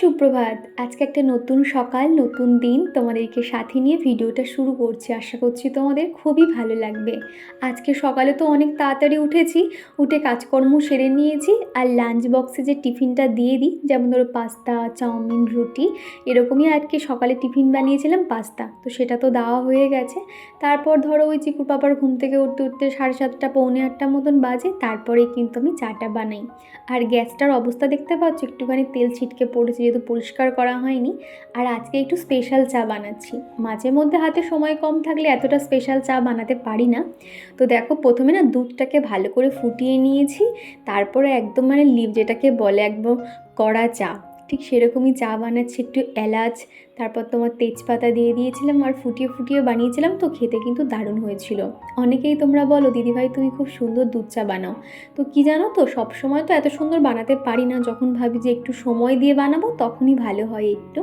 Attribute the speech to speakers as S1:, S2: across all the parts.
S1: Hello আজ সুপ্রভাত আজকে একটা নতুন সকাল, নতুন দিন তোমাদেরকে সাথে নিয়ে ভিডিওটা শুরু করছি। আশা করছি তোমাদের খুবই ভালো লাগবে। আজকে সকালে তো অনেক তাড়াতাড়ি উঠেছি, উঠে কাজকর্ম সেরে নিয়েছি আর লাঞ্চ বক্সে যে টিফিনটা দিয়ে দিই, যেমন ধরো পাস্তা, চাউমিন, রুটি, এরকমই আজকে সকালে টিফিন বানিয়েছিলাম পাস্তা। তো সেটা তো দেওয়া হয়ে গেছে। তারপর ধরো ওই চিকুর পাপার ঘুম থেকে উঠতে উঠতে সাড়ে সাতটা, পৌনে আটটার মতন বাজে তারপরে কিন্তু আমি চাটা বানাই। আর গ্যাসটার অবস্থা দেখতে পাচ্ছ? একটুখানি তেল ছিটকে পড়েছে, যেহেতু পরিষ্কার করা হয়নি। আর আজকে একটু স্পেশাল চা বানাচ্ছি। মাঝে মধ্যে হাতে সময় কম থাকলে এতটা স্পেশাল চা বানাতে পারি না। তো দেখো, প্রথমে না দুধটাকে ভালো করে ফুটিয়ে নিয়েছি। তারপরে একদম মানে লিভ যেটাকে বলে একদম কড়া চা। ঠিক সেরকমই চা বানাচ্ছি, একটু এলাচ, তারপর তোমার তেজপাতা দিয়ে দিয়েছিলাম আর ফুটিয়ে ফুটিয়ে বানিয়েছিলাম তো খেতে কিন্তু দারুণ হয়েছিল। অনেকেই তোমরা বলো, দিদিভাই, তুমি খুব সুন্দর দুধ চা বানাও। তো কি জানো তো সব সময় তো এত সুন্দর বানাতে পারি না, যখন ভাবি যে একটু সময় দিয়ে বানাবো তখনই ভালো হয় একটু।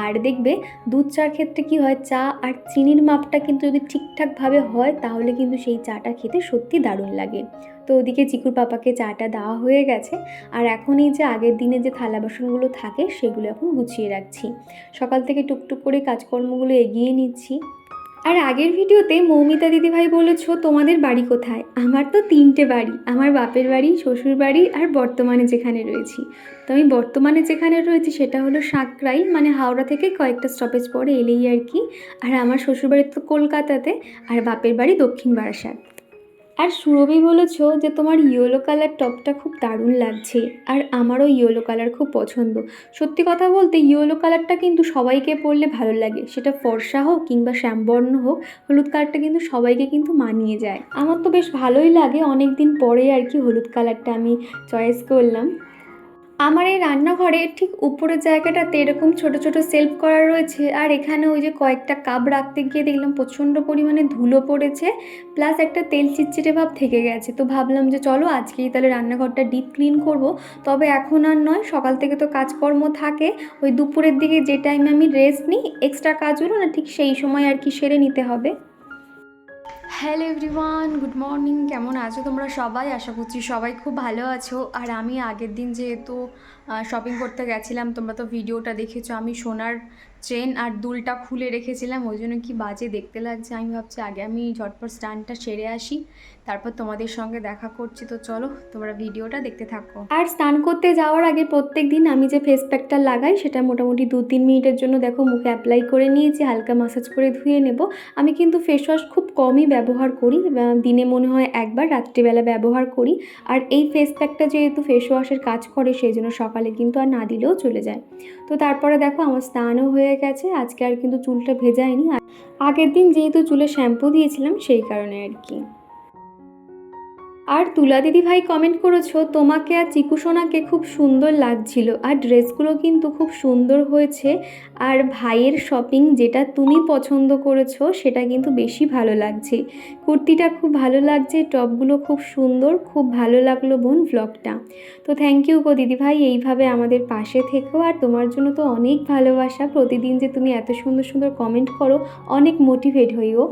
S1: আর দেখবে, দুধ চার ক্ষেত্রে কি হয়, চা আর চিনির মাপটা কিন্তু যদি ঠিকঠাকভাবে হয়, তাহলে কিন্তু সেই চাটা খেতে সত্যি দারুণ লাগে। তো ওদিকে চিকুর পাপাকে চাটা দেওয়া হয়ে গেছে। আর এখন এই যে আগের দিনে যে থালা বাসনগুলো থাকে, সেগুলো এখন গুছিয়ে রাখছি। সকাল থেকে টুকটুক করে কাজকর্মগুলো এগিয়ে নিচ্ছি। আর আগের ভিডিওতে মৌমিতা দিদিভাই বলেছ, তোমাদের বাড়ি কোথায়? আমার তো তিনটে বাড়ি, আমার বাপের বাড়ি, শ্বশুর বাড়ি আর বর্তমানে যেখানে রয়েছি। তো আমি বর্তমানে যেখানে রয়েছি, সেটা হলো সাঁকরাইল মানে হাওড়া থেকে কয়েকটা স্টপেজ পরে এলেই আর কি। আর আমার শ্বশুরবাড়ি তো কলকাতাতে, আর বাপের বাড়ি দক্ষিণ বারাসাত। আর সুরভি বলেছ যে তোমার ইয়েলো কালার টপটা খুব দারুণ লাগছে, আর আমারও ইয়েলো কালার খুব পছন্দ। সত্যি কথা বলতে ইয়েলো কালারটা কিন্তু সবাইকে পরলে ভালো লাগে। সেটা ফর্সা হোক কিংবা শ্যামবর্ণ হোক, হলুদ কালারটা কিন্তু সবাইকে কিন্তু মানিয়ে যায়। আমার তো বেশ ভালোই লাগে অনেক দিন পরে আর কি হলুদ কালারটা আমি চয়েস করলাম। আমার এই রান্নাঘরে ঠিক উপরের জায়গাটাতে এরকম ছোট ছোট সেলফ করা রয়েছে, আর এখানে ওই যে কয়েকটা কাপ রাখতে গিয়ে দেখলাম প্রচণ্ড পরিমাণে ধুলো পড়েছে প্লাস একটা তেল চিটচিটে ভাব থেকে গেছে। তো ভাবলাম যে চলো আজকেই তাহলে রান্নাঘরটা ডিপ ক্লিন করব। তবে এখন আর নয়, সকাল থেকে তো কাজকর্ম থাকে। ওই দুপুরের দিকে যে টাইমে আমি রেস্ট নিই এক্সট্রা কাজগুলো না ঠিক সেই সময় আর কি সেরে নিতে হবে? হ্যালো এভরিওয়ান গুড মর্নিং কেমন আছো তোমরা সবাই? আশা করছি সবাই খুব ভালো আছো। আর আমি আগের দিন যেহেতু শপিং করতে গেছিলাম, তোমরা তো ভিডিওটা দেখেছ, আমি সোনার চেন আর দুলটা খুলে রেখেছিলাম, ওই জন্য কি বাজে দেখতে লাগছে, আমি ভাবছি আগে আমি ঝটপট স্টানটা সেরে আসি, তারপর তোমাদের সঙ্গে দেখা করছি, তো চলো তোমরা ভিডিওটা দেখতে থাকো। আর স্নান করতে যাওয়ার আগে প্রত্যেক দিন আমি যে ফেস প্যাকটা লাগাই, সেটা মোটামুটি দু তিন মিনিটের জন্য দেখো মুখে অ্যাপ্লাই করে নিয়েছি, হালকা মাসাজ করে ধুয়ে নেব। আমি কিন্তু ফেস ওয়াশ খুব কমই ব্যবহার করি দিনে মনে হয় একবার, রাত্রিবেলা ব্যবহার করি। আর এই ফেস প্যাকটা যেহেতু ফেস ওয়াশের কাজ করে, সেই জন্য সকালে কিন্তু আর না দিলেও চলে যায়। তো তারপরে দেখো আমার স্নানও হয়ে গেছে, আজকে আর কিন্তু চুলটা ভেজায়নি। আগের দিন যেহেতু চুলে শ্যাম্পু দিয়েছিলাম, সেই কারণে আর কি। আর তুলা দিদি ভাই কমেন্ট করেছ, তোমাকে আর চিকু সোনাকে খুব সুন্দর লাগছিল। আর ড্রেসগুলো কিন্তু খুব সুন্দর হয়েছে। আর ভাইয়ের শপিং যেটা তুমি পছন্দ করেছ, সেটা কিন্তু বেশি ভালো লাগছে। কুর্তিটা খুব ভালো লাগছে, টপগুলো খুব সুন্দর, খুব ভালো লাগল বোন ভ্লগটা তো থ্যাংক ইউ গো দিদিভাই এইভাবে আমাদের পাশে থেকো। আর তোমার জন্য তো অনেক ভালোবাসা। প্রতিদিন যে তুমি এত সুন্দর সুন্দর কমেন্ট করো, অনেক মোটিভেট হইও।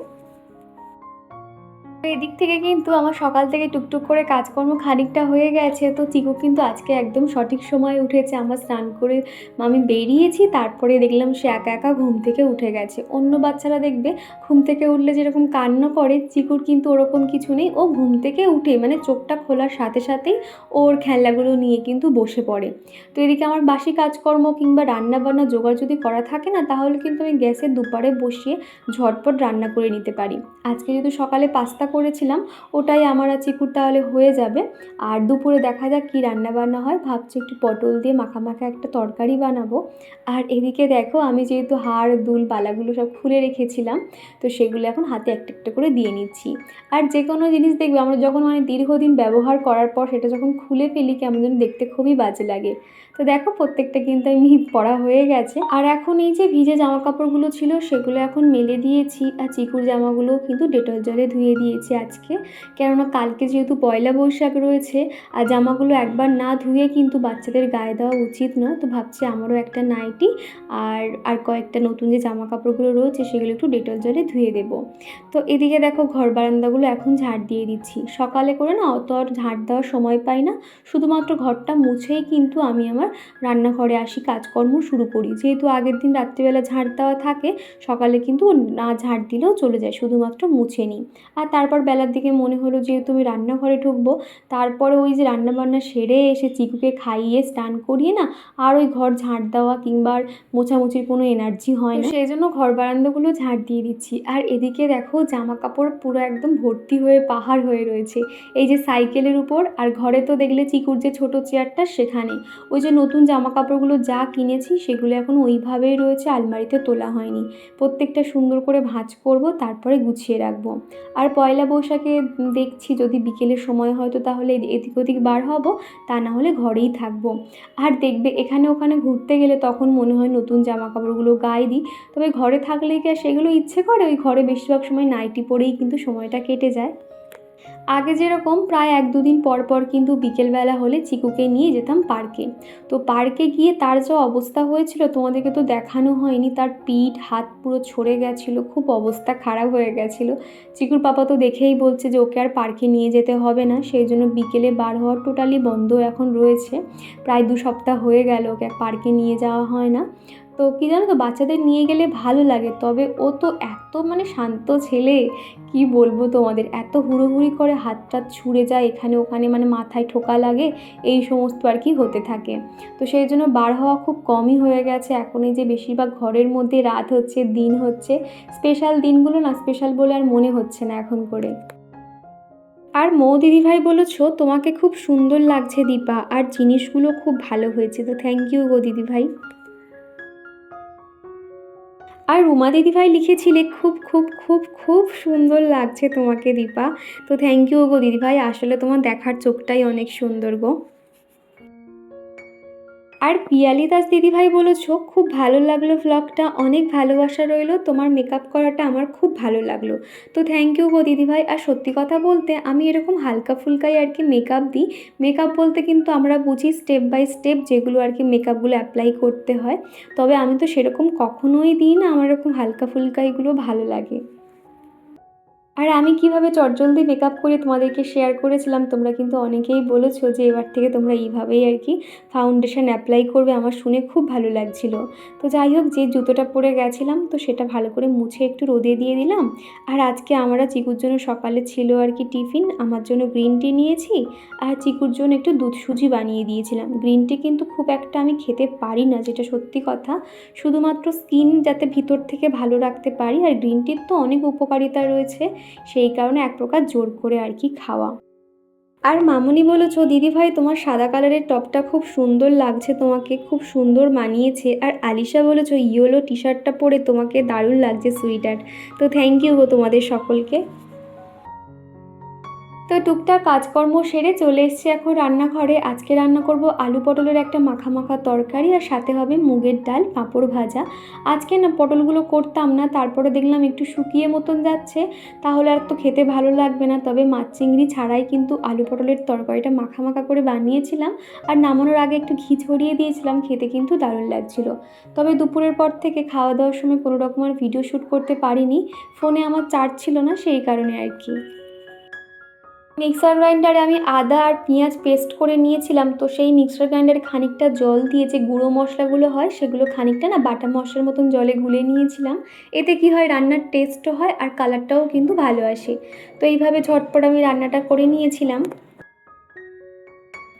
S1: এদিক থেকে কিন্তু আমার সকাল থেকে টুকটুক করে কাজকর্ম খানিকটা হয়ে গেছে। তো চিকু কিন্তু আজকে একদম সঠিক সময় উঠেছে। আমার স্নান করে আমি বেরিয়েছি, তারপরে দেখলাম সে একা একা ঘুম থেকে উঠে গেছে। অন্য বাচ্চারা দেখবে, ঘুম থেকে উঠলে যেরকম কান্না করে, চিকুর কিন্তু ওরকম কিছু নেই। ও ঘুম থেকে উঠে মানে চোখটা খোলার সাথে সাথেই ওর খেলনাগুলো নিয়ে কিন্তু বসে পড়ে। তো এদিকে আমার বাসি কাজকর্ম কিংবা রান্না বান্না জোগাড় যদি করা থাকে না, তাহলে কিন্তু আমি গ্যাসের দুপারে বসিয়ে ঝটপট রান্না করে নিতে পারি। আজকে যেহেতু সকালে পাস্তা করেছিলাম, ওটাই আমার আর চিকুর তাহলে হয়ে যাবে। আর দুপুরে দেখা যাক কী রান্না বান্না হয়। ভাবছি একটু পটল দিয়ে মাখা মাখা একটা তরকারি বানাবো। আর এদিকে দেখো, আমি যেহেতু হাড়, দুল বালাগুলো সব খুলে রেখেছিলাম, তো সেগুলো এখন হাতে একটা একটা করে দিয়ে নিচ্ছি। আর যে কোনো জিনিস দেখবে, আমরা যখন মানে দীর্ঘদিন ব্যবহার করার পর সেটা যখন খুলে ফেলি, কেমন যেন দেখতে খুবই বাজে লাগে। তো দেখো, প্রত্যেকটা কিন্তু আমি পড়া হয়ে গেছে। আর এখন এই যে ভিজে জামা কাপড়গুলো ছিল, সেগুলো এখন মেলে দিয়েছি। আর চিকুর জামাগুলো কিন্তু ডেটল জলে ধুয়ে দিয়েছি। নিয়েছি আজকে। কেননা কালকে যেহেতু পয়লা বৈশাখ রয়েছে, আর জামাগুলো একবার না ধুয়ে কিন্তু বাচ্চাদের গায়ে দেওয়া উচিত নয়। তো ভাবছি আমারও একটা নাইটি আর আর কয়েকটা নতুন যে জামা কাপড়গুলো রয়েছে সেগুলো একটু ডেটল জলে ধুয়ে দেবো। তো এদিকে দেখো ঘর বারান্দাগুলো এখন ঝাড় দিয়ে দিচ্ছি। সকালে করে না অত আর ঝাড় দেওয়ার সময় পাই না। শুধুমাত্র ঘরটা মুছেই কিন্তু আমি আমার রান্নাঘরে আসি, কাজকর্ম শুরু করি। যেহেতু আগের দিন রাত্রিবেলা ঝাড় দেওয়া থাকে, সকালে কিন্তু না ঝাড় দিলেও চলে যায়, শুধুমাত্র মুছে নিই। আর তারপর বেলার দিকে মনে হলো যেহেতু আমি রান্নাঘরে ঢুকবো। তারপরে ওই যে রান্নাবান্না সেরে এসে চিকুকে খাইয়ে স্নান করিয়ে না আর ওই ঘর ঝাঁট দেওয়া কিংবা মোছামুছির কোনো এনার্জি হয় না। সেই জন্য ঘর বারান্দাগুলো ঝাঁট দিয়ে দিচ্ছি। আর এদিকে দেখো জামা কাপড় পুরো একদম ভর্তি হয়ে পাহাড় হয়ে রয়েছে। এই যে সাইকেলের উপর আর ঘরে তো দেখলে চিকুর যে ছোট চেয়ারটা সেখানে। ওই যে নতুন জামা কাপড়গুলো যা কিনেছি সেগুলো এখন ওইভাবেই রয়েছে, আলমারিতে তোলা হয়নি। প্রত্যেকটা সুন্দর করে ভাঁজ করব, তারপরে গুছিয়ে রাখব। আর পয়লা বৈশাখে দেখছি যদি বিকেলের সময় হয় তো তাহলে এদিক ওদিক বার হব, তা না হলে ঘরেই থাকব। আর দেখবে এখানে ওখানে ঘুরতে গেলে তখন মনে হয় নতুন জামা কাপড়গুলো গায়ে দিই। তবে ঘরে থাকলেই কি আর সেগুলো ইচ্ছে করে? ওই ঘরে বেশিরভাগ সময় নাইটি পরেই কিন্তু সময়টা কেটে যায়। আগে যেরকম প্রায় এক দুদিন পর পর কিন্তু বিকেলবেলা হলে চিকুকে নিয়ে যেতাম পার্কে। তো পার্কে গিয়ে তার যা অবস্থা হয়েছিল তোমাদেরকে তো দেখানো হয়নি, তার পিঠ, হাত পুরো ছড়ে গেছিল, খুব অবস্থা খারাপ হয়ে গেছিল। চিকুর পাপা তো দেখেই বলছে যে ওকে আর পার্কে নিয়ে যেতে হবে না, সেই জন্য বিকেলে বার হওয়ার টোটালি বন্ধ এখন রয়েছে। প্রায় দু সপ্তাহ হয়ে গেল ওকে পার্কে নিয়ে যাওয়া হয় না। তো কী জানো তো, বাচ্চাদের নিয়ে গেলে ভালো লাগে, তবে ও তো এত মানে শান্ত ছেলে, কি বলব তোমাদের? এত হুড়োহুড়ি করে হাত টাত ছুঁড়ে যায়, এখানে ওখানে মানে মাথায় ঠোকা লাগে, এই সমস্ত আর কি হতে থাকে। তো সেই জন্য বার হওয়া খুব কমই হয়ে গেছে। এখন এই যে বেশিরভাগ ঘরের মধ্যে রাত হচ্ছে, দিন হচ্ছে স্পেশাল দিনগুলো না স্পেশাল বলে আর মনে হচ্ছে না এখন করে। আর মৌ দিদিভাই বলেছ, তোমাকে খুব সুন্দর লাগছে দীপা, আর জিনিসগুলো খুব ভালো হয়েছে, তো থ্যাংক ইউ গো দিদিভাই। আর রুমা দিদিভাই লিখেছিলে, খুব খুব খুব খুব সুন্দর লাগছে তোমাকে দীপা। তো থ্যাংক ইউ গো দিদিভাই, আসলে তোমার দেখার চোখটাই অনেক সুন্দর গো। আর পিয়ালি দাস দিদিভাই বলেছ, খুব ভালো লাগল ভ্লগটা অনেক ভালোবাসা রইল, তোমার মেকআপ করাটা আমার খুব ভালো লাগল। তো থ্যাংক ইউ গো দিদিভাই, আর সত্যি কথা বলতে আমি এরকম হালকা ফুলকাই আর কি মেকআপ দিই। মেকআপ বলতে কিন্তু আমরা বুঝি স্টেপ বাই স্টেপ যেগুলো আর কি মেকআপগুলো অ্যাপ্লাই করতে হয়। তবে আমি তো সেরকম কখনোই দিই না, আমার এরকম হালকা ফুলকাইগুলো ভালো লাগে। আর আমি কীভাবে চটজলদি মেকআপ করে তোমাদেরকে শেয়ার করেছিলাম, তোমরা কিন্তু অনেকেই বলেছ যে এবার থেকে তোমরা এইভাবেই আর কি ফাউন্ডেশন অ্যাপ্লাই করবে, আমার শুনে খুব ভালো লাগছিল। তো যাই হোক, যে জুতোটা পরে গেছিলাম, তো সেটা ভালো করে মুছে একটু রোদে দিয়ে দিলাম। আর আজকে আমরা চিকুর জন্য সকালে ছিল আর কি টিফিন, আমার জন্য গ্রিন টি নিয়েছি আর চিকুর জন্য একটু দুধ সুজি বানিয়ে দিয়েছিলাম। গ্রিন টি কিন্তু খুব একটা আমি খেতে পারি না, যেটা সত্যি কথা। শুধুমাত্র স্কিন যাতে ভিতর থেকে ভালো রাখতে পারি, আর গ্রিন টির তো অনেক উপকারিতা রয়েছে। সেই কারণে এক প্রকার জোর করে আর কি খাওয়া। আর মামুনি বলেছ দিদিভাই, তোমার সাদা কালারের টপটা খুব সুন্দর লাগছে, তোমাকে খুব সুন্দর মানিয়েছে। আর আলিশা বলেছ ইয়েলো টি শার্টটা পরে তোমাকে দারুণ লাগছে সুইটার। তো থ্যাংক ইউ গো তোমাদের সকলকে। তো টুকটাক কাজকর্ম সেরে চলে এসেছি এখন রান্নাঘরে। আজকে রান্না করব আলু পটলের একটা মাখা মাখা তরকারি আর সাথে হবে মুগের ডাল, পাঁপড় ভাজা। আজকে না পটলগুলো করতাম না, তারপরে দেখলাম একটু শুকিয়ে মতন যাচ্ছে। তাহলে আর তো খেতে ভালো লাগবে না, তবে মাছ চিংড়ি ছাড়াই কিন্তু আলু পটলের তরকারিটা মাখা মাখা করে বানিয়েছিলাম। আর নামানোর আগে একটু ঘি ছড়িয়ে দিয়েছিলাম, খেতে কিন্তু দারুণ লাগছিল। তবে দুপুরের পর থেকে খাওয়া দাওয়ার সময় কোনো রকম আর ভিডিও শ্যুট করতে পারিনি। ফোনে আমার চার্জ ছিল না, সেই কারণে আর কি। মিক্সার গ্রাইন্ডারে আমি আদা আর পেঁয়াজ পেস্ট করে নিয়েছিলাম, তো সেই মিক্সার গ্রাইন্ডারে খানিকটা জল দিয়ে যে গুঁড়ো মশলাগুলো হয়, সেগুলো খানিকটা না বাটা মশলার মতন জলে গুলে নিয়েছিলাম। এতে কি হয়, রান্নার টেস্টও হয় আর কালারটাও কিন্তু ভালো আসে। তো এইভাবে ঝটপট আমি রান্নাটা করে নিয়েছিলাম।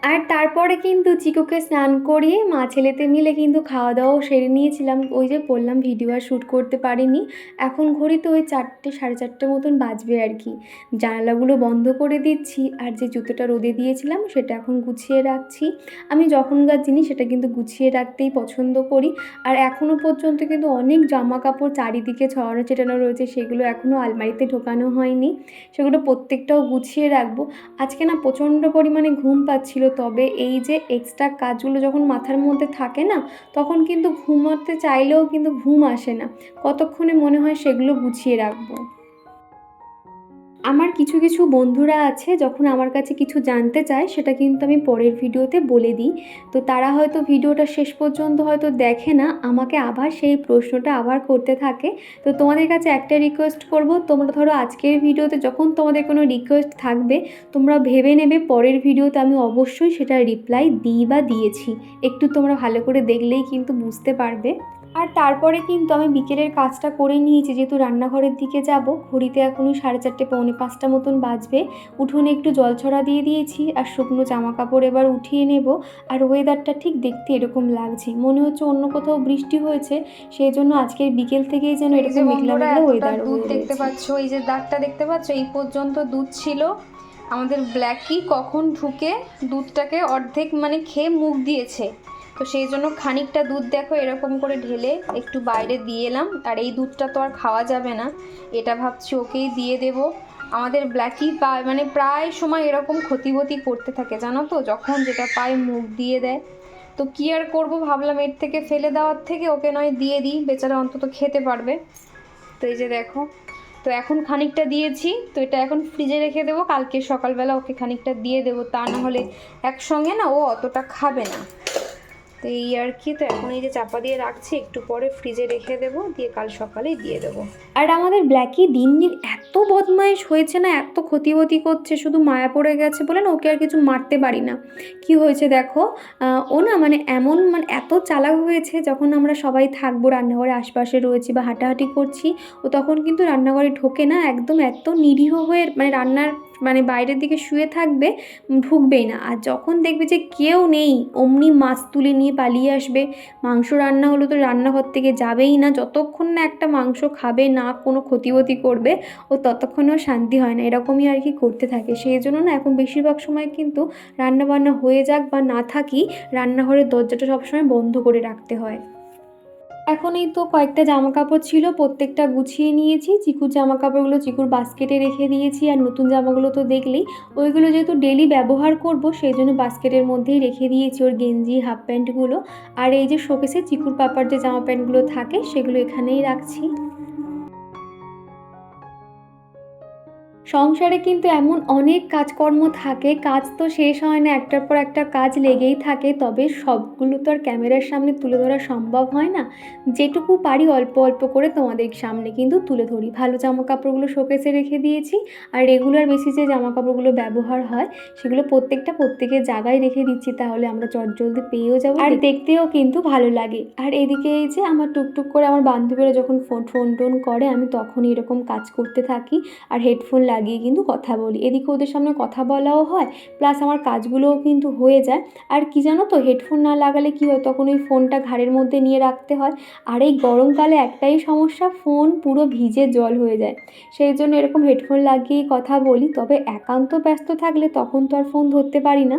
S1: আর তারপরে কিন্তু চিকুকে স্নান করিয়ে মা ছেলেতে মিলে কিন্তু খাওয়া দাওয়াও সেরে নিয়েছিলাম। ওই যে বললাম, ভিডিও আর শ্যুট করতে পারিনি। এখন ঘড়ি তো ওই চারটে, সাড়ে চারটে মতন বাজবে আর কি। জানালাগুলো বন্ধ করে দিচ্ছি আর যে জুতোটা রোদে দিয়েছিলাম সেটা এখন গুছিয়ে রাখছি। আমি যখনকার জিনিস সেটা কিন্তু গুছিয়ে রাখতেই পছন্দ করি। আর এখনও পর্যন্ত কিন্তু অনেক জামা কাপড় চারিদিকে ছড়ানো ছেটানো রয়েছে, সেগুলো এখনও আলমারিতে ঢোকানো হয়নি। সেগুলো প্রত্যেকটাও গুছিয়ে রাখব। আজকে না প্রচণ্ড পরিমাণে ঘুম পাচ্ছিল তবে এই যে এক্সট্রা কাজগুলো যখন মাথার মধ্যে থাকে না, তখন কিন্তু ঘুমাতে চাইলেও কিন্তু ঘুম আসে না। কতক্ষণে মনে হয় সেগুলো গুছিয়ে রাখব? আমার কিছু কিছু বন্ধুরা আছে, যখন আমার কাছে কিছু জানতে চায়, সেটা কিন্তু আমি পরের ভিডিওতে বলে দিই। তো তারা হয়তো ভিডিওটা শেষ পর্যন্ত হয়তো দেখে না, আমাকে আবার সেই প্রশ্নটা আবার করতে থাকে। তো তোমাদের কাছে একটা রিকোয়েস্ট করব, তোমরা ধরো আজকের ভিডিওতে যখন তোমাদের কোনো রিকোয়েস্ট থাকবে, তোমরা ভেবে নেবে পরের ভিডিওতে আমি অবশ্যই সেটা রিপ্লাই দিই বা দিয়েছি। একটু তোমরা ভালো করে দেখলেই কিন্তু বুঝতে পারবে। আর তারপরে কিন্তু আমি বিকেলের কাজটা করে নিয়েছি যেহেতু রান্নাঘরের দিকে যাব ঘড়িতে এখনই সাড়ে চারটে পৌনে পাঁচটা মতন বাজবে। উঠোনে একটু জল ছড়া দিয়ে দিয়েছি আর শুকনো জামা কাপড় এবার উঠিয়ে নেব। আর ওয়েদারটা ঠিক দেখতে এরকম লাগছে। মনে হচ্ছে অন্য কোথাও বৃষ্টি হয়েছে সেই জন্য আজকের বিকেল থেকেই যেন এরকম মেঘলা মেঘলা ওয়েদার
S2: দুধ দেখতে পাচ্ছ এই যে দাগটা দেখতে পাচ্ছ এই পর্যন্ত দুধ ছিল। আমাদের ব্ল্যাকি কখন ঢুকে দুধটাকে অর্ধেক মানে খেয়ে মুখ দিয়েছে। তো সেই জন্য খানিকটা দুধ দেখো এরকম করে ঢেলে একটু বাইরে দিয়ে এলাম। আর এই দুধটা তো আর খাওয়া যাবে না। এটা ভাবছি ওকেই দিয়ে দেব। আমাদের ব্ল্যাকি পায় মানে প্রায় সময় এরকম ক্ষতিবতি করতে থাকে, জানো তো? যখন যেটা পায় মুখ দিয়ে দেয়। তো কি আর করব ভাবলাম, এর থেকে ফেলে দেওয়ার থেকে ওকে নয় দিয়ে দিই। বেচারা অন্তত খেতে পারবে। তো এই যে দেখো, তো এখন খানিকটা দিয়েছি। তো এটা এখন ফ্রিজে রেখে দেবো। কালকে সকালবেলা ওকে খানিকটা দিয়ে দেবো। তা না হলে একসঙ্গে না ও অতটা খাবে না। তো এই আর কি, তো এখন এই যে চাপা দিয়ে রাখছি, একটু পরে ফ্রিজে রেখে দেবো, দিয়ে কাল সকালেই দিয়ে দেবো।
S1: আর আমাদের ব্ল্যাকি দিন দিন এত বদমাইশ হয়েছে না, এত ক্ষতিবতি করছে, শুধু মায়া পড়ে গেছে বলে না, ওকে আর কিছু মারতে পারি না। কি হয়েছে দেখো ও না মানে এমন মানে এত চালাক হয়েছে, যখন আমরা সবাই থাকব, রান্নাঘরে আশপাশে রয়েছি বা হাঁটাহাঁটি করছি, ও তখন কিন্তু রান্নাঘরে ঢোকে না, একদম এত নিরীহ হয়ে মানে রান্নার মানে বাইরের দিকে শুয়ে থাকবে ঢুকবেই না। আর যখন দেখবে যে কেউ নেই, অমনি মাছ তুলে নিয়ে পালিয়ে আসবে। মাংস রান্না হলো তো রান্নাঘর থেকে যাবেই না। যতক্ষণ না একটা মাংস খাবে, না কোনো ক্ষতিবতি করবে, ও ততক্ষণও শান্তি হয় না। এরকমই আর কি করতে থাকে। সেই জন্য না এখন বেশিরভাগ সময় কিন্তু রান্নাবান্না হয়ে যাক বা না থাকি, রান্নাঘরের দরজাটা সবসময় বন্ধ করে রাখতে হয়। এখন এই তো কয়েকটা জামা কাপড় ছিল, প্রত্যেকটা গুছিয়ে নিয়েছি। চিকুর জামা কাপড়গুলো চিকুর বাস্কেটে রেখে দিয়েছি আর নতুন জামাগুলো তো দেখলেই। ওইগুলো যেহেতু ডেলি ব্যবহার করব, সেই জন্য বাস্কেটের মধ্যেই রেখে দিয়েছি ওর গেঞ্জি হাফ প্যান্টগুলো আর এই যে শোকেসে চিকুর পাপার যে জামা প্যান্টগুলো থাকে, সেগুলো এখানেই রাখছি। সংসারে কিন্তু এমন অনেক কাজকর্ম থাকে, কাজ তো শেষ হয় না, একটার পর একটা কাজ লেগেই থাকে, তবে সবগুলো তো আর ক্যামেরার সামনে তুলে ধরা সম্ভব হয় না। যেটুকু পারি অল্প অল্প করে তোমাদের সামনে কিন্তু তুলে ধরি। ভালো জামা কাপড়গুলো শোকেসে রেখে দিয়েছি, আর রেগুলার বেসিসে যে জামা কাপড়গুলো ব্যবহার হয়, সেগুলো প্রত্যেকটা প্রত্যেকের জায়গায় রেখে দিচ্ছি, তাহলে আমরা চটজলদি পেয়েও যাব। আর দেখতেও কিন্তু ভালো লাগে। আর এদিকে এই যে আমার টুকটুক করে আমার বান্ধবীরা যখন ফোন ফোন টোন করে, আমি তখনই এরকম কাজ করতে থাকি, আর হেডফোন লাগিয়ে কিন্তু কথা বলি। এদিকে ওদের সামনে কথা বলাও হয় প্লাস আমার কাজগুলোও কিন্তু হয়ে যায়। আর কি জানো তো হেডফোন না লাগালে কি হয়, তখন ওই ফোনটা ঘাড়ের মধ্যে নিয়ে রাখতে হয়। আর এই গরমকালে একটাই সমস্যা ফোন পুরো ভিজে জল হয়ে যায়। সেই জন্য এরকম হেডফোন লাগিয়েই কথা বলি, তবে একান্ত ব্যস্ত থাকলে তখন তো আর ফোন ধরতে পারি না।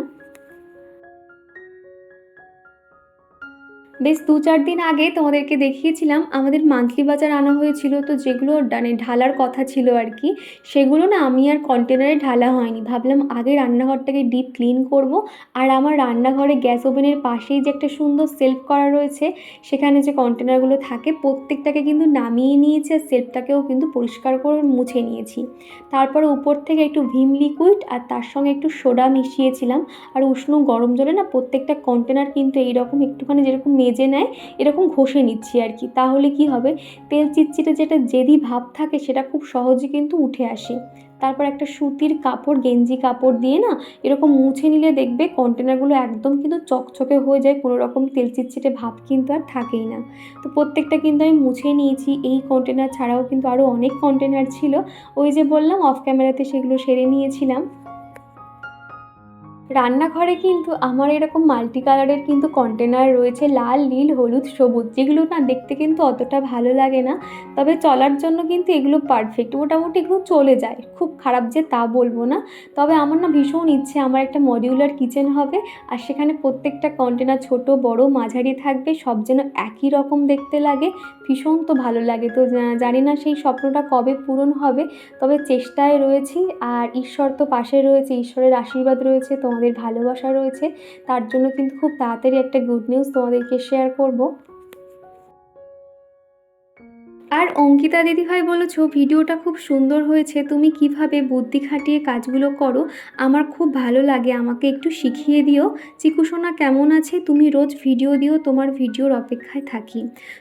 S1: বেশ দু চার দিন আগে তোমাদেরকে দেখিয়েছিলাম, আমাদের মান্থলি বাজার আনা হয়েছিল তো যেগুলো মানে ঢালার কথা ছিল আর কি, সেগুলো না আমি আর কন্টেনারে ঢালা হয়নি। ভাবলাম আগে রান্নাঘরটাকে ডিপ ক্লিন করব আর আমার রান্নাঘরে গ্যাস ওভেনের পাশেই যে একটা সুন্দর সেলফ করা রয়েছে, সেখানে যে কন্টেনারগুলো থাকে, প্রত্যেকটাকে কিন্তু নামিয়ে নিয়েছি আর সেলফটাকেও কিন্তু পরিষ্কার করে মুছে নিয়েছি। তারপরে উপর থেকে একটু ভিম লিকুইড আর তার সঙ্গে একটু সোডা মিশিয়েছিলাম আর উষ্ণ গরম জলে না প্রত্যেকটা কন্টেনার কিন্তু এইরকম একটুখানি যেরকম মেজে নেয়, এরকম ঘষে নিচ্ছি আর কি। তাহলে কি হবে? তেল চিটচিটে যেটা জেদি ভাব থাকে সেটা খুব সহজে কিন্তু উঠে আসে। তারপর একটা সুতির কাপড়, গেঞ্জি কাপড় দিয়ে না, এরকম মুছে নিলে দেখবে কন্টেনারগুলো একদম কিন্তু চকচকে হয়ে যায়, কোনো রকম তেল চিটচিটে ভাব কিন্তু আর থাকেই না। তো প্রত্যেকটা কিন্তু আমি মুছে নিয়েছি। এই কন্টেনার ছাড়াও কিন্তু আরও অনেক কন্টেনার ছিল। ওই যে বললাম অফ ক্যামেরাতে সেগুলো সেরে নিয়েছিলাম। রান্নাঘরে কিন্তু আমার এরকম মাল্টি কালারের কিন্তু কন্টেনার রয়েছে, লাল, নীল, হলুদ, সবুজ, যেগুলো না দেখতে কিন্তু অতটা ভালো লাগে না। তবে চলার জন্য কিন্তু এগুলো পারফেক্ট মোটামুটি এগুলো চলে যায়। খুব খারাপ যে তা বলব না। তবে আমার না ভীষণ ইচ্ছে আমার একটা মডিউলার কিচেন হবে, আর সেখানে প্রত্যেকটা কন্টেনার ছোট, বড়, মাঝারি থাকবে, সব যেন একই রকম দেখতে লাগে। ভীষণ তো ভালো লাগে তো জানি না সেই স্বপ্নটা কবে পূরণ হবে। তবে চেষ্টায় রয়েছি, আর ঈশ্বর তো পাশে রয়েছে, ঈশ্বরের আশীর্বাদ রয়েছে তোমাদের ভালোবাসা রয়েছে তার জন্য কিন্তু খুব তাড়াতাড়ি একটা গুড নিউজ তোমাদেরকে শেয়ার করব। আর অঙ্কিতা দিদিভাই বলেছ, ভিডিওটা খুব সুন্দর হয়েছে। তুমি কীভাবে বুদ্ধি খাটিয়ে কাজগুলো করো? আমার খুব ভালো লাগে। আমাকে একটু শিখিয়ে দিও। চিকুসোনা কেমন আছে? তুমি রোজ ভিডিও দিও। তোমার ভিডিওর অপেক্ষায় থাকি।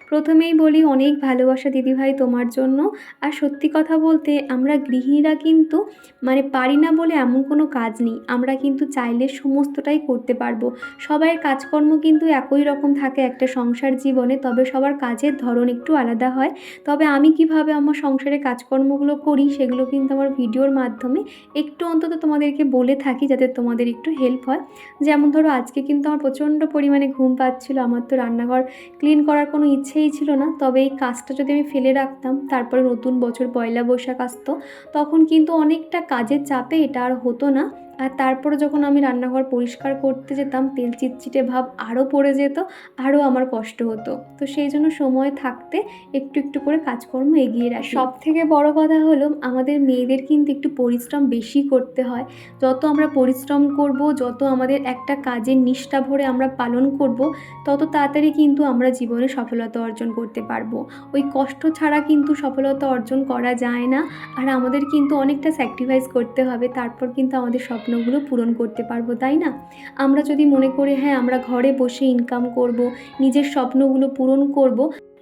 S1: প্রথমেই বলি, অনেক ভালোবাসা দিদিভাই তোমার জন্য। আর সত্যি কথা বলতে, আমরা গৃহিণীরা কিন্তু মানে পারি না বলে এমন কোনো কাজ নেই। আমরা কিন্তু চাইলে সমস্তটাই করতে পারব। সবাই কাজকর্ম কিন্তু একই রকম থাকে একটা সংসার জীবনে, তবে সবার কাজের ধরন একটু আলাদা হয়। তবে আমি কীভাবে আমার সংসারে কাজকর্মগুলো করি সেগুলো কিন্তু আমার ভিডিওর মাধ্যমে একটু অন্তত তোমাদেরকে বলে থাকি যাতে তোমাদের একটু হেল্প হয়। যেমন ধরো আজকে কিন্তু আমার প্রচণ্ড পরিমাণে ঘুম পাচ্ছিল, আমার তো রান্নাঘর ক্লিন করার কোনো ইচ্ছেই ছিল না। তবে এই কাজটা যদি আমি ফেলে রাখতাম, তারপরে নতুন বছর পয়লা বৈশাখ আসতো, তখন কিন্তু অনেকটা কাজের চাপে এটা আর হতো না। আর তারপরে যখন আমি রান্নাঘর পরিষ্কার করতে যেতাম তেল চিটচিটে ভাব আরও পড়ে যেত আরও আমার কষ্ট হতো। তো সেই জন্য সময় থাকতে একটু একটু করে কাজকর্ম এগিয়ে রাখি। সব থেকে বড় কথা হলো আমাদের মেয়েদের কিন্তু একটু পরিশ্রম বেশি করতে হয়। যত আমরা পরিশ্রম করব যত আমাদের একটা কাজের নিষ্ঠা ভরে আমরা পালন করব তত তাড়াতাড়ি কিন্তু আমরা জীবনে সফলতা অর্জন করতে পারব। ওই কষ্ট ছাড়া কিন্তু সফলতা অর্জন করা যায় না আর আমাদের কিন্তু অনেকটা স্যাক্রিফাইস করতে হবে। তারপর কিন্তু আমাদের স্বপ্নগুলো পূরণ করতে পারব, তাই না? আমরা যদি মনে করি হ্যাঁ আমরা ঘরে বসে ইনকাম করব, নিজের স্বপ্নগুলো পূরণ করব,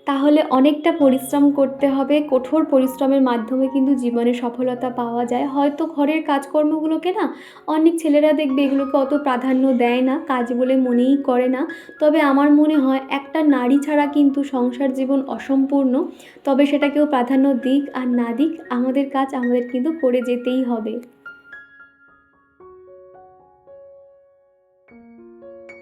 S1: তাহলে অনেকটা পরিশ্রম করতে হবে। কঠোর পরিশ্রমের মাধ্যমে কিন্তু জীবনে সফলতা পাওয়া যায়। হয়তো ঘরের কাজকর্মগুলোকে না, অনেক ছেলেরা দেখবে এগুলোকে অত প্রাধান্য দেয় না, কাজ বলে মনেই করে না। তবে আমার মনে হয়, একটা নারী ছাড়া কিন্তু সংসার জীবন অসম্পূর্ণ। তবে সেটা কেউ প্রাধান্য দিক আর না দিক, আমাদের কাজ আমাদের কিন্তু করে যেতেই হবে।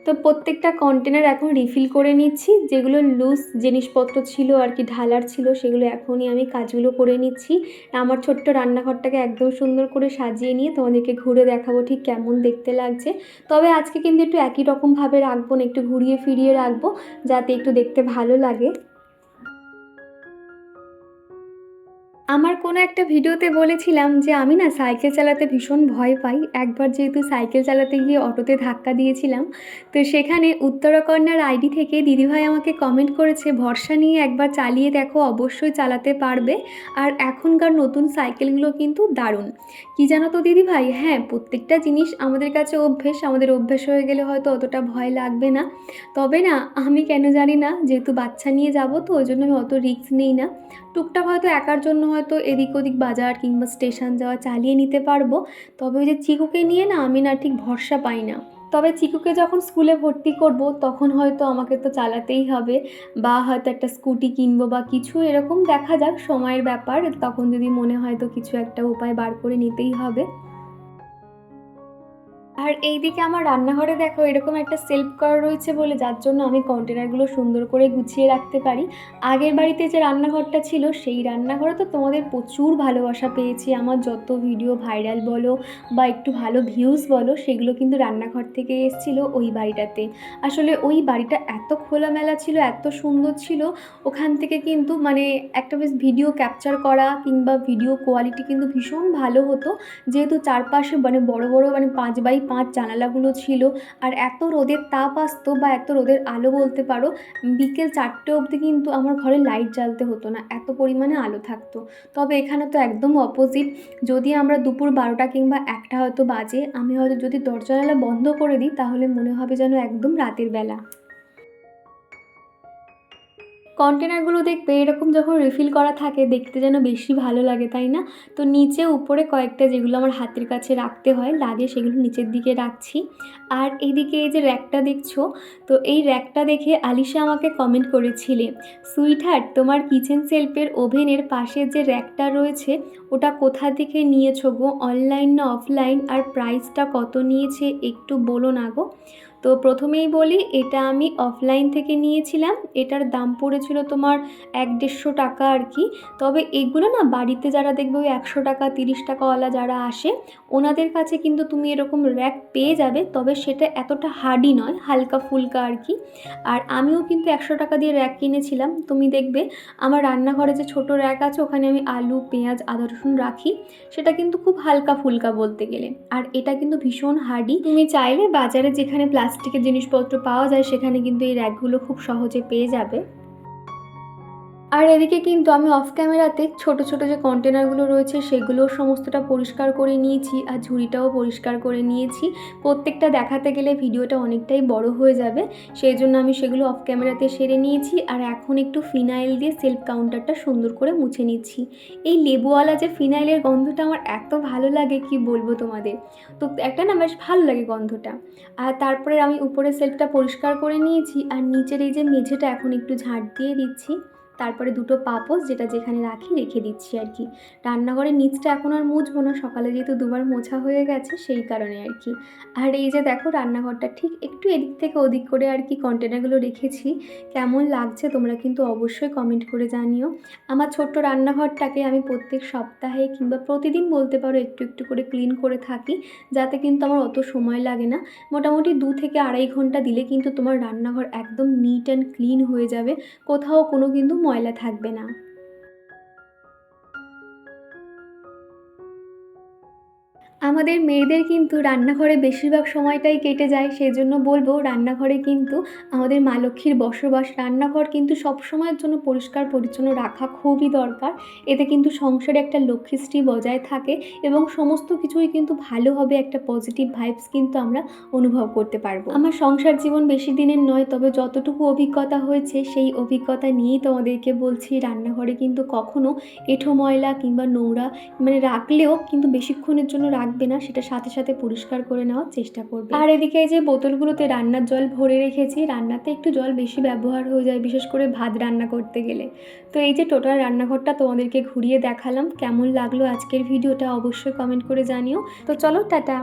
S1: তো প্রত্যেকটা কন্টেনার এখন রিফিল করে নিচ্ছি। যেগুলো লুজ জিনিসপত্র ছিল আর কি, ঢালার ছিল, সেগুলো এখনই আমি কাজগুলো করে নিচ্ছি। আমার ছোট্ট রান্নাঘরটাকে একদম সুন্দর করে সাজিয়ে নিয়ে তোমাদেরকে ঘুরে দেখাবো ঠিক কেমন দেখতে লাগছে। তবে আজকে কিন্তু একটু একই রকমভাবে রাখব না, একটু ঘুরিয়ে ফিরিয়ে রাখব, যাতে একটু দেখতে ভালো লাগে। আমার কোনো একটা ভিডিওতে বলেছিলাম যে আমি না সাইকেল চালাতে ভীষণ ভয় পাই। একবার যেহেতু সাইকেল চালাতে গিয়ে অটোতে ধাক্কা দিয়েছিলাম, তো সেখানে উত্তরাকন্যার আইডি থেকে দিদিভাই আমাকে কমেন্ট করেছে, ভরসা নিয়ে একবার চালিয়ে দেখো, অবশ্যই চালাতে পারবে। আর এখনকার নতুন সাইকেলগুলো কিন্তু দারুণ। কি জানো তো দিদিভাই? হ্যাঁ প্রত্যেকটা জিনিস আমাদের কাছে অভ্যেস, আমাদের অভ্যেস হয়ে গেলে হয়তো অতটা ভয় লাগবে না। তবে না, আমি কেন জানি না, যেহেতু বাচ্চা নিয়ে যাব তো, ওই জন্য আমি অত রিস্ক নিই না। টুকটাক হয়তো একার জন্য হয়তো এদিক ওদিক বাজার কিংবা স্টেশন যাওয়া চালিয়ে নিতে পারব। তবে ওই যে চিকুকে নিয়ে না আমি না ঠিক ভরসা পাই না। তবে চিকুকে যখন স্কুলে ভর্তি করব, তখন হয়তো আমাকে তো চালাতেই হবে বা হয়তো একটা স্কুটি কিনবো বা কিছু এরকম দেখা যাক সময়ের ব্যাপার। তখন যদি মনে হয় তো কিছু একটা উপায় বার করে নিতেই হবে। আর এইদিকে আমার রান্নাঘরে দেখো এরকম একটা সেলফ করা রয়েছে বলে, যার জন্য আমি কন্টেনারগুলো সুন্দর করে গুছিয়ে রাখতে পারি। আগের বাড়িতে যে রান্নাঘরটা ছিল, সেই রান্নাঘরে তো তোমাদের প্রচুর ভালোবাসা পেয়েছি। আমার যত ভিডিও ভাইরাল বলো বা একটু ভালো ভিউজ বলো, সেগুলো কিন্তু রান্নাঘর থেকে এসেছিল ওই বাড়িটাতে। আসলে ওই বাড়িটা এত খোলামেলা ছিল, এত সুন্দর ছিল, ওখান থেকে কিন্তু মানে একটা বেশ ভিডিও ক্যাপচার করা কিংবা ভিডিও কোয়ালিটি কিন্তু ভীষণ ভালো হতো। যেহেতু চারপাশে মানে বড় বড় মানে পাঁচ বাই পাঁচ জানালাগুলো ছিল। আর এত রোদের তাপ আসতো বা এত রোদের আলো বলতে পারো, বিকেল চারটে অবধি কিন্তু আমার ঘরে লাইট জ্বালতে হতো না, এত পরিমাণে আলো থাকতো। তবে এখানে তো একদম অপোজিট যদি আমরা দুপুর বারোটা কিংবা একটা হয়তো বাজে, আমি হয়তো যদি দরজা জানালা বন্ধ করে দিই, তাহলে মনে হবে যেন একদম রাতের বেলা। কন্টেনারগুলো দেখবে, এরকম যখন রিফিল করা থাকে, দেখতে যেন বেশি ভালো লাগে, তাই না? তো নিচে উপরে কয়েকটা যেগুলো আমার হাতের কাছে রাখতে হয়, লাগে সেগুলো নিচের দিকে রাখছি। আর এইদিকে এই যে র্যাকটা দেখছ, তো এই র্যাকটা দেখে আলিশা আমাকে কমেন্ট করেছিলে সুইট হার্ট তোমার কিচেন সেলফের ওভেনের পাশে যে র্যাকটা রয়েছে, ওটা কোথা থেকে নিয়েছো গো? অনলাইন না অফলাইন আর প্রাইসটা কত নিয়েছে? একটু বলো না গো। তো প্রথমেই বলি, এটা আমি অফলাইন থেকে নিয়েছিলাম। এটার দাম পড়েছিল তোমার এক দেড়শো টাকা আর কি। তবে এগুলো না বাড়িতে যারা দেখবে ওই একশো টাকা, তিরিশ টাকাওয়ালা যারা আসে, ওনাদের কাছে কিন্তু তুমি এরকম র্যাক পেয়ে যাবে, তবে সেটা এতটা হার্ডি নয়, হালকা ফুলকা আর কি। আর আমিও কিন্তু একশো টাকা দিয়ে র্যাক কিনেছিলাম। তুমি দেখবে আমার রান্নাঘরে যে ছোট র্যাক আছে, ওখানে আমি আলু, পেঁয়াজ, আদা, রসুন রাখি। সেটা কিন্তু খুব হালকা ফুলকা বলতে গেলে। আর এটা কিন্তু ভীষণ হার্ডি তুমি চাইলে বাজারে যেখানে প্লাস্টিকের জিনিসপত্র পাওয়া যায় সেখানে কিন্তু এই র্যাকগুলো খুব সহজে পেয়ে যাবে। আর এদিকে কিন্তু আমি অফ ক্যামেরাতে ছোট ছোট যে কন্টেনারগুলো রয়েছে সেগুলো সমস্তটা পরিষ্কার করে নিয়েছি আর ঝুড়িটাও পরিষ্কার করে নিয়েছি। প্রত্যেকটা দেখাতে গেলে ভিডিওটা অনেকটাই বড় হয়ে যাবে, সেই জন্য আমি সেগুলো অফ ক্যামেরাতে সেরে নিয়েছি আর এখন একটু ফিনাইল দিয়ে সেলফ কাউন্টারটা সুন্দর করে মুছে নিচ্ছি। এই লেবুওয়ালা যে ফিনাইলের গন্ধটা আমার এত ভালো লাগে, কি বলব তোমাদের? তো একটা না বেশ ভালো লাগে গন্ধটা। আর তারপরে আমি উপরে সেলফটা পরিষ্কার করে নিয়েছি আর নিচের এই যে মেঝেটা এখন একটু ঝাঁট দিয়ে দিচ্ছি। তারপরে দুটো পাপোস যেটা যেখানে রাখি রেখে দিচ্ছি আর কি। রান্নাঘরের নিচটা এখন আর মুছবো না, সকালে যেহেতু দুবার মোছা হয়ে গেছে সেই কারণে আর কি। আর এই যে দেখো রান্নাঘরটা ঠিক একটু এদিক থেকে ওদিক করে আর কি কন্টেনারগুলো রেখেছি। কেমন লাগছে তোমরা কিন্তু অবশ্যই কমেন্ট করে জানিও। আমার ছোট্ট রান্নাঘরটাকে আমি প্রত্যেক সপ্তাহে কিংবা প্রতিদিন বলতে পারো একটু একটু করে ক্লিন করে থাকি, যাতে কিন্তু আমার অত সময় লাগে না। মোটামুটি দু থেকে আড়াই ঘণ্টা দিলে কিন্তু তোমার রান্নাঘর একদম নিট অ্যান্ড ক্লিন হয়ে যাবে। কোথাও কোনো কিন্তু ময়লা থাকবে না। আমাদের মেয়েদের কিন্তু রান্নাঘরে বেশিরভাগ সময়টাই কেটে যায় সেই জন্য বলব রান্নাঘরে কিন্তু আমাদের মা লক্ষ্মীর বসবাস, রান্নাঘর কিন্তু সব সময়ের জন্য পরিষ্কার, পরিচ্ছন্ন রাখা খুবই দরকার। এতে কিন্তু সংসারে একটা লক্ষ্মীশ্রী বজায় থাকে এবং সমস্ত কিছুই কিন্তু ভালো হবে একটা পজিটিভ ভাইবস কিন্তু আমরা অনুভব করতে পারব। আমার সংসার জীবন বেশি দিনের নয়, তবে যতটুকু অভিজ্ঞতা হয়েছে সেই অভিজ্ঞতা নিয়েই তোমাদেরকে বলছি, রান্নাঘরে কিন্তু কখনো এঁঠো ময়লা কিংবা নোংরা মানে রাখলেও কিন্তু বেশিক্ষণের জন্য রাখবে না, সেটা সাথে সাথে পরিষ্কার করে নেওয়ার চেষ্টা করবে। আর এদিকে এই যে বোতলগুলোতে রান্নার জল ভরে রেখেছি, রান্নাতে একটু জল বেশি ব্যবহার হয়ে যায়, বিশেষ করে ভাত রান্না করতে গেলে। তো এই যে টোটাল রান্নাঘরটা তোমাদেরকে ঘুরিয়ে দেখালাম, কেমন লাগল আজকের ভিডিওটা অবশ্যই কমেন্ট করে জানিও। তো চলো, টাটা!